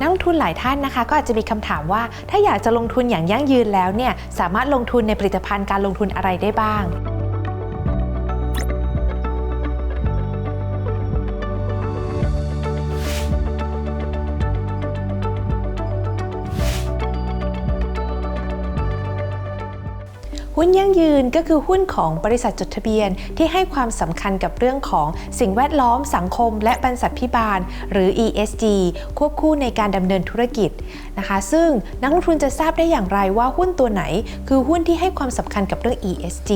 นักลงทุนหลายท่านนะคะ ก็อาจจะมีคำถามว่า ถ้าอยากจะลงทุนอย่างยั่งยืนแล้วเนี่ยสามารถลงทุนในผลิตภัณฑ์การลงทุนอะไรได้บ้าง หุ้นยั่งยืนก็คือหุ้นของบริษัทจดทะเบียนที่ให้ความสำคัญกับเรื่องของสิ่งแวดล้อมสังคม และบรรษัทพิบาล หรือ ESG ควบคู่ในการดำเนินธุรกิจนะคะ ซึ่งนักลงทุนจะทราบได้อย่างไรว่าหุ้นตัวไหน คือหุ้นที่ให้ความสำคัญกับเรื่อง ESG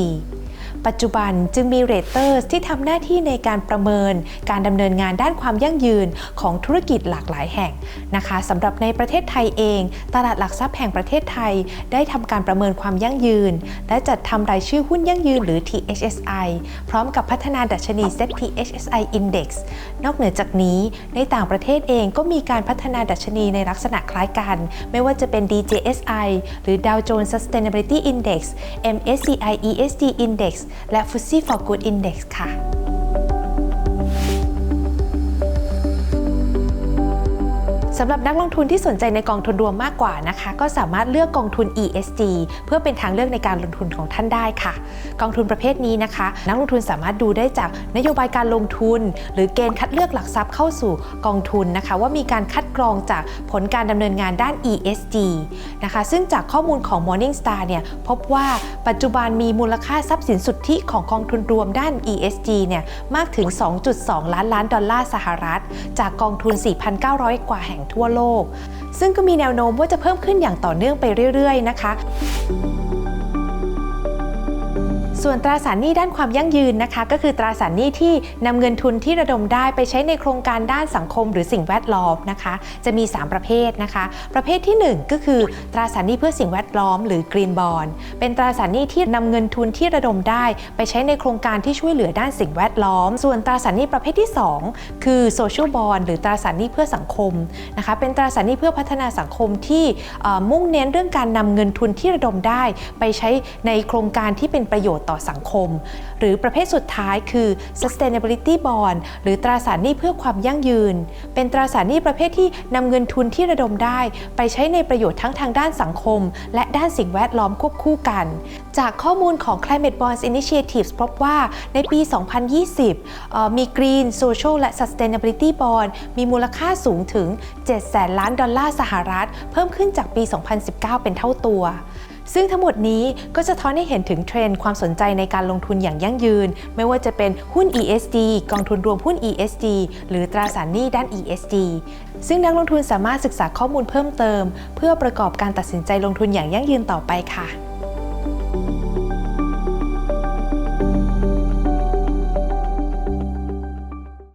ปัจจุบันจึงมีเรเตอร์ที่ทำหน้าที่ในการประเมิน การดำเนินงานด้านความยั่งยืนของธุรกิจหลากหลายแห่งนะคะสำหรับในประเทศไทยเอง ตลาดหลักทรัพย์แห่งประเทศไทย ได้ทำการประเมินความยั่งยืน และจัดทำรายชื่อหุ้นยั่งยืนหรือ THSI พร้อมกับพัฒนาดัชนี Set THSI Index นอกเหนือจากนี้ในต่างประเทศเองก็มีการพัฒนาดัชนีในลักษณะคล้ายกัน ไม่ว่าจะเป็น DJSI หรือ Dow Jones Sustainability Index MSCI ESG Index และ FTSE for Good Index ค่ะ สำหรับนักลงทุนที่สนใจในกองทุนรวมมากกว่านะคะ ก็สามารถเลือกกองทุน ESG เพื่อเป็นทางเลือกในการลงทุนของท่านได้ค่ะ กองทุนประเภทนี้นะคะ นักลงทุนสามารถดูได้จากนโยบายการลงทุน หรือเกณฑ์คัดเลือกหลักทรัพย์เข้าสู่กองทุนนะคะ ว่ามีการคัดกรองจากผลการดำเนินงานด้าน ESG นะคะ ซึ่งจากข้อมูลของ Morningstar เนี่ยพบว่าปัจจุบันมีมูลค่าทรัพย์สินสุทธิของกองทุนรวมด้าน ESG เนี่ยมากถึง 2.2 ล้านล้านดอลลาร์สหรัฐ จากกองทุน 4,900 กว่าแห่งทั่วโลก ซึ่งก็มีแนวโน้มว่าจะเพิ่มขึ้นอย่างต่อเนื่องไปเรื่อย ๆ นะคะ ส่วนตราสารหนี้ด้านความยั่งยืนนะคะ ก็คือตราสารหนี้ที่นำเงินทุนที่ระดมได้ไปใช้ในโครงการด้านสังคมหรือสิ่งแวดล้อมนะคะ จะมี 3 ประเภทนะคะ ประเภทที่ 1 ก็คือ ตราสารหนี้เพื่อสิ่งแวดล้อม หรือ Green Bond เป็นตราสารหนี้ที่นำเงินทุนที่ระดมได้ ไปใช้ในโครงการที่ช่วยเหลือด้านสิ่งแวดล้อม ส่วนตราสารหนี้ประเภทที่ 2 คือ Social Bond หรือตราสารหนี้เพื่อสังคมนะคะเป็นตราสารหนี้เพื่อพัฒนาสังคมที่มุ่งเน้นเรื่องการนำเงินทุนที่ระดมได้ ไปใช้ในโครงการที่เป็นประโยชน์ต่อสังคม หรือประเภทสุดท้ายคือ sustainability bond หรือตราสารหนี้เพื่อความยั่งยืน เป็นตราสารหนี้ประเภทที่นำเงินทุนที่ระดมได้ ไปใช้ในประโยชน์ทั้งทางด้านสังคม และด้านสิ่งแวดล้อมควบคู่กัน จากข้อมูลของ Climate Bonds Initiative พบว่าในปี 2020เอ่อมี Green Social และ Sustainability Bond มีมูลค่าสูงถึง 7 แสนล้านดอลลาร์สหรัฐ เพิ่มขึ้นจากปี 2019 เป็นเท่าตัว ซึ่งทั้งหมดนี้ก็จะท้อนให้เห็นถึงเทรนด์ความสนใจในการลงทุนอย่างยั่งยืน ไม่ว่าจะเป็นหุ้น ESG กองทุนรวมหุ้น ESG หรือตราสารหนี้ด้าน ESG ซึ่งนักลงทุนสามารถศึกษาข้อมูลเพิ่มเติม เพื่อประกอบการตัดสินใจลงทุนอย่างยั่งยืนต่อไปค่ะ